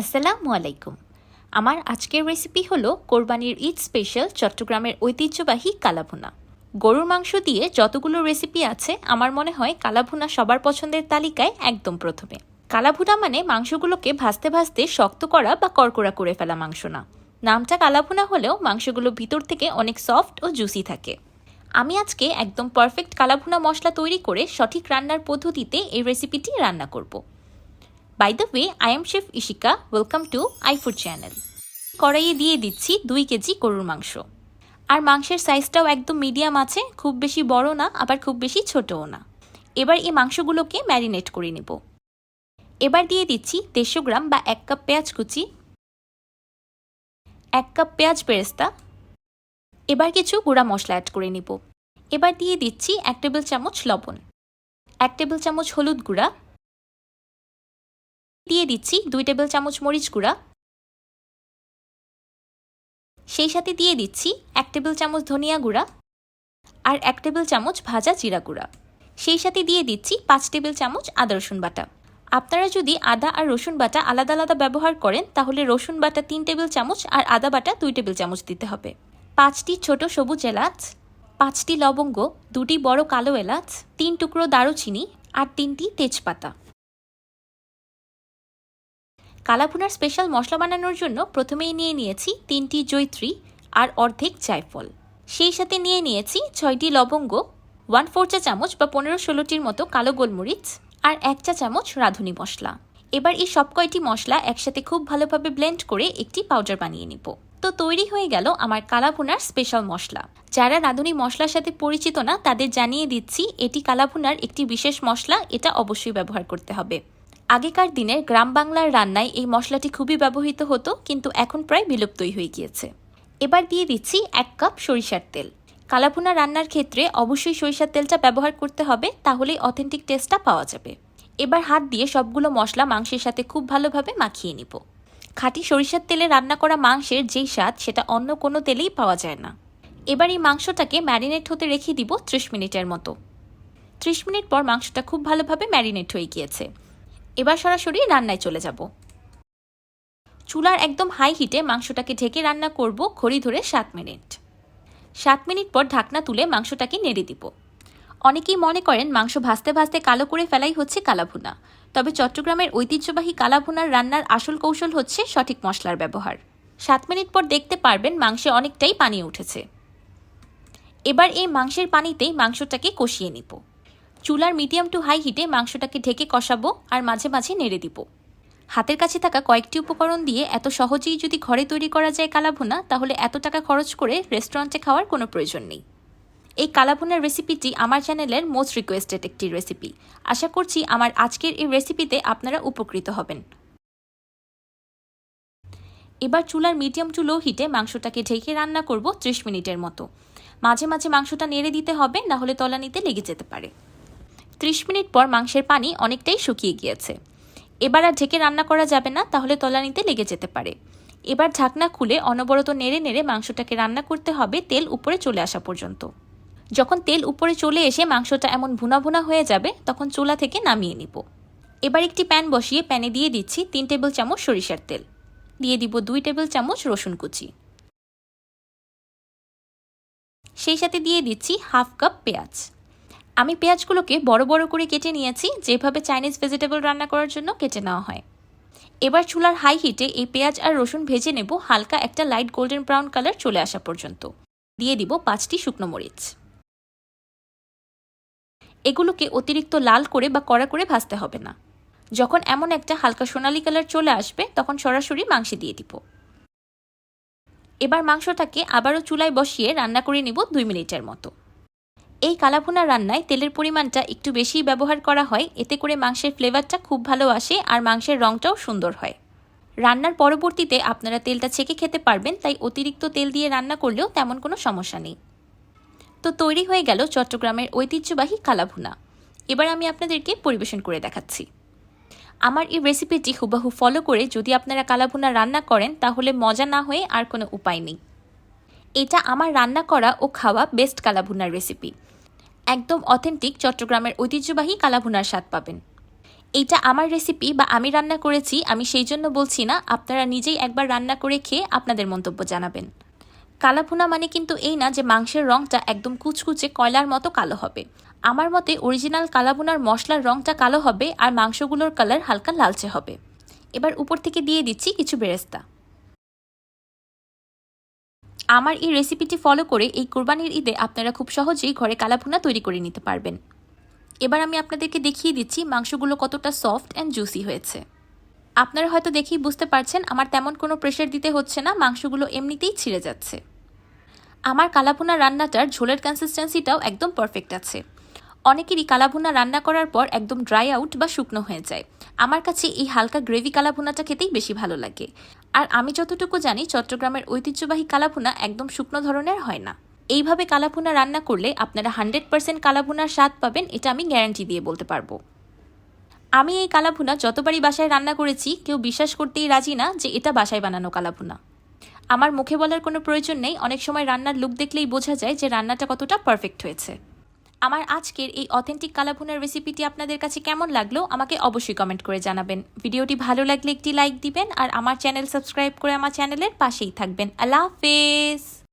আসসালামু আলাইকুম। আমার আজকের রেসিপি হলো কোরবানির ঈদ স্পেশাল চট্টগ্রামের ঐতিহ্যবাহী কালাভুনা। গরুর মাংস দিয়ে যতগুলো রেসিপি আছে, আমার মনে হয় কালাভুনা সবার পছন্দের তালিকায় একদম প্রথমে। কালাভুনা মানে মাংসগুলোকে ভাজতে ভাজতে শক্ত করা বা কড়কড়া করে ফেলা মাংস না। নামটা কালাভুনা হলেও মাংসগুলো ভিতর থেকে অনেক সফট ও জুসি থাকে। আমি আজকে একদম পারফেক্ট কালাভুনা মশলা তৈরি করে সঠিক রান্নার পদ্ধতিতে এই রেসিপিটি রান্না করব। By the way I am chef Ishika welcome to iFood channel কড়াইয়ে দিয়ে দিচ্ছি দুই কেজি গরুর মাংস। আর মাংসের সাইজটাও একদম মিডিয়াম আছে, খুব বেশি বড় না, আবার খুব বেশি ছোটও না। এবার এই মাংসগুলোকে ম্যারিনেট করে নেব। এবার দিয়ে দিচ্ছি দেড়শো গ্রাম বা এক কাপ পেঁয়াজ কুচি, এক কাপ পেঁয়াজ বেরেস্তা এবার কিছু গুঁড়া মশলা অ্যাড করে নিব। এবার দিয়ে দিচ্ছি এক টেবিল চামচ লবণ। এক টেবিল চামচ হলুদ গুঁড়া। দিয়ে দিচ্ছি দুই টেবিল চামচ মরিচ গুঁড়া। সেই সাথে দিয়ে দিচ্ছি এক টেবিল চামচ ধনিয়া গুঁড়া আর এক টেবিল চামচ ভাজা জিরা গুঁড়া। সেই সাথে দিয়ে দিচ্ছি পাঁচ টেবিল চামচ আদা, রসুন বাটা। আপনারা যদি আদা আর রসুন বাটা আলাদা আলাদা ব্যবহার করেন, তাহলে রসুন বাটা তিন টেবিল চামচ আর আদা বাটা দুই টেবিল চামচ দিতে হবে। পাঁচটি ছোট সবুজ এলাচ, পাঁচটি লবঙ্গ, দুটি বড় কালো এলাচ, তিন টুকরো দারুচিনি আর তিনটি তেজপাতা। কালাভুনার স্পেশাল মশলা বানানোর জন্য প্রথমেই নিয়ে নিয়েছি তিনটি জৈত্রী আর অর্ধেক জায়ফল। সেই সাথে নিয়ে নিয়েছি ছয়টি লবঙ্গ ওয়ান ফোর চা চামচ বা পনেরো ষোলোটির মতো কালো গোলমরিচ আর এক চা চামচ রাঁধুনি মশলা। এবার এই সব কয়টি মশলা একসাথে খুব ভালোভাবে ব্লেন্ড করে একটি পাউডার বানিয়ে নিব। তো তৈরি হয়ে গেল আমার কালাভুনার স্পেশাল মশলা। যারা রাঁধুনি মশলার সাথে পরিচিত না তাদের জানিয়ে দিচ্ছি, এটি কালাভুনার একটি বিশেষ মশলা, এটা অবশ্যই ব্যবহার করতে হবে। আগেকার দিনের গ্রাম বাংলার রান্নায় এই মশলাটি খুবই ব্যবহৃত হতো, কিন্তু এখন প্রায় বিলুপ্তই হয়ে গিয়েছে। এবার দিয়ে দিচ্ছি এক কাপ সরিষার তেল। কালাভুনা রান্নার ক্ষেত্রে অবশ্যই সরিষার তেলটা ব্যবহার করতে হবে, তাহলেই অথেন্টিক টেস্টটা পাওয়া যাবে। এবার হাত দিয়ে সবগুলো মশলা মাংসের সাথে খুব ভালোভাবে মাখিয়ে নিব। খাঁটি সরিষার তেলে রান্না করা মাংসের যেই স্বাদ, সেটা অন্য কোনো তেলেই পাওয়া যায় না। এবার এই মাংসটাকে ম্যারিনেট হতে রেখে দিব ত্রিশ মিনিটের মতো। ত্রিশ মিনিট পর মাংসটা খুব ভালোভাবে ম্যারিনেট হয়ে গিয়েছে। এবার সরাসরি রান্নায় চলে যাব। চুলার একদম হাই হিটে মাংসটাকে ঢেকে রান্না করব খড়ি ধরে সাত মিনিট। সাত মিনিট পর ঢাকনা তুলে মাংসটাকে নেড়ে দিব। অনেকেই মনে করেন মাংস ভাজতে ভাজতে কালো করে ফেলাই হচ্ছে কালাভুনা, তবে চট্টগ্রামের ঐতিহ্যবাহী কালাভুনার রান্নার আসল কৌশল হচ্ছে সঠিক মশলার ব্যবহার। সাত মিনিট পর দেখতে পারবেন মাংসে অনেকটাই পানি উঠেছে। এবার এই মাংসের পানিতেই মাংসটাকে কষিয়ে নিব। চুলার মিডিয়াম টু হাই হিটে মাংসটাকে ঢেকে কষাবো আর মাঝে মাঝে নেড়ে দিব। হাতের কাছে থাকা কয়েকটি উপকরণ দিয়ে এত সহজেই যদি ঘরে তৈরি করা যায় কালাভুনা, তাহলে এত টাকা খরচ করে রেস্টুরেন্টে খাওয়ার কোনো প্রয়োজন নেই। এই কালাভুনার রেসিপিটি আমার চ্যানেলের মোস্ট রিকোয়েস্টেড একটি রেসিপি। আশা করছি আমার আজকের এই রেসিপিতে আপনারা উপকৃত হবেন। এবার চুলার মিডিয়াম টু লো হিটে মাংসটাকে ঢেকে রান্না করব ত্রিশ মিনিটের মতো। মাঝে মাঝে মাংসটা নেড়ে দিতে হবে নাহলে তলানিতে লেগে যেতে পারে। ত্রিশ মিনিট পর মাংসের পানি অনেকটাই শুকিয়ে গিয়েছে। এবার আর ঢেকে রান্না করা যাবে না, তাহলে তলানিতে লেগে যেতে পারে। এবার ঢাকনা খুলে অনবরত নেড়ে নেড়ে মাংসটাকে রান্না করতে হবে তেল উপরে চলে আসা পর্যন্ত। যখন তেল উপরে চলে এসে মাংসটা এমন ভুনা ভুনা হয়ে যাবে, তখন চুলা থেকে নামিয়ে নিব। এবার একটি প্যান বসিয়ে প্যানে দিয়ে দিচ্ছি তিন টেবিল চামচ সরিষার তেল। দিয়ে দিব দুই টেবিল চামচ রসুন কুচি। সেই সাথে দিয়ে দিচ্ছি হাফ কাপ পেঁয়াজ। আমি পেঁয়াজগুলোকে বড় বড় করে কেটে নিয়েছি, যেভাবে চাইনিজ ভেজিটেবল রান্না করার জন্য কেটে নেওয়া হয়। এবার চুলার হাই হিটে এই পেঁয়াজ আর রসুন ভেজে নেব, হালকা একটা লাইট গোল্ডেন ব্রাউন কালার চলে আসা পর্যন্ত। দিয়ে দিব পাঁচটি শুকনো মরিচ। এগুলোকে অতিরিক্ত লাল করে বা কড়া করে ভাজতে হবে না। যখন এমন একটা হালকা সোনালি কালার চলে আসবে, তখন সরাসরি মাংসে দিয়ে দিব। এবার মাংসটাকে আবারও চুলায় বসিয়ে রান্না করে নিব দুই মিনিটের মতো। এই কালাভুনা রান্নায় তেলের পরিমাণটা একটু বেশি ব্যবহার করা হয়, এতে করে মাংসের ফ্লেভারটা খুব ভালো আসে আর মাংসের রঙটাও সুন্দর হয়। রান্নার পরবর্তীতে আপনারা তেলটা ছেঁকে খেতে পারবেন, তাই অতিরিক্ত তেল দিয়ে রান্না করলেও তেমন কোনো সমস্যা নেই। তো তৈরি হয়ে গেল চট্টগ্রামের ঐতিহ্যবাহী কালাভুনা। এবার আমি আপনাদেরকে পরিবেশন করে দেখাচ্ছি। আমার এই রেসিপিটি হুবাহু ফলো করে যদি আপনারা কালাভুনা রান্না করেন, তাহলে মজা না হয়ে আর কোনো উপায় নেই। এটা আমার রান্না করা ও খাওয়া বেস্ট কালাভুনার রেসিপি। একদম অথেন্টিক চট্টগ্রামের ঐতিহ্যবাহী কালাভুনার স্বাদ পাবেন। এইটা আমার রেসিপি বা আমি রান্না করেছি, আমি সেই জন্য বলছি না, আপনারা নিজেই একবার রান্না করে খেয়ে আপনাদের মন্তব্য জানাবেন। কালাভুনা মানে কিন্তু এই না যে মাংসের রঙটা একদম কুচকুচে কয়লার মতো কালো হবে। আমার মতে অরিজিনাল কালাভুনার মশলার রঙটা কালো হবে আর মাংসগুলোর কালার হালকা লালচে হবে। এবার উপর থেকে দিয়ে দিচ্ছি কিছু বেরেস্তা। আমার এই রেসিপিটি ফলো করে এই কোরবানির ঈদে আপনারা খুব সহজেই ঘরে কালাভুনা তৈরি করে নিতে পারবেন। এবার আমি আপনাদেরকে দেখিয়ে দিচ্ছি মাংসগুলো কতটা সফট অ্যান্ড জুসি হয়েছে। আপনারা হয়তো দেখেই বুঝতে পারছেন, আমার তেমন কোনো প্রেশার দিতে হচ্ছে না, মাংসগুলো এমনিতেই ছিঁড়ে যাচ্ছে। আমার কালাভুনা রান্নাটার ঝোলের কনসিস্টেন্সিটাও একদম পারফেক্ট আছে। অনেকেরই কালাভুনা রান্না করার পর একদম ড্রাই আউট বা শুকনো হয়ে যায়। আমার কাছে এই হালকা গ্রেভি কালাভুনাটা খেতেই বেশি ভালো লাগে। আর আমি যতটুকু জানি, চট্টগ্রামের ঐতিহ্যবাহী কালাভুনা একদম শুকনো ধরনের হয় না। এইভাবে কালাভুনা রান্না করলে আপনারা হান্ড্রেড পার্সেন্ট কালাভুনার স্বাদ পাবেন, এটা আমি গ্যারান্টি দিয়ে বলতে পারব। আমি এই কালাভুনা যতবারই বাসায় রান্না করেছি, কেউ বিশ্বাস করতেই রাজি না যে এটা বাসায় বানানো কালাভুনা। আমার মুখে বলার কোনো প্রয়োজন নেই, অনেক সময় রান্নার লুক দেখলেই বোঝা যায় যে রান্নাটা কতটা পারফেক্ট হয়েছে। আমার আজকের এই অথেন্টিক কালাভুনার রেসিপিটি আপনাদের কাছে কেমন লাগল, আমাকে অবশ্যই কমেন্ট করে জানাবেন। ভিডিওটি ভালো লাগলে একটি লাইক দিবেন আর আমার চ্যানেল সাবস্ক্রাইব করে আমার চ্যানেলের পাশেই থাকবেন। আল্লাহ হাফেজ!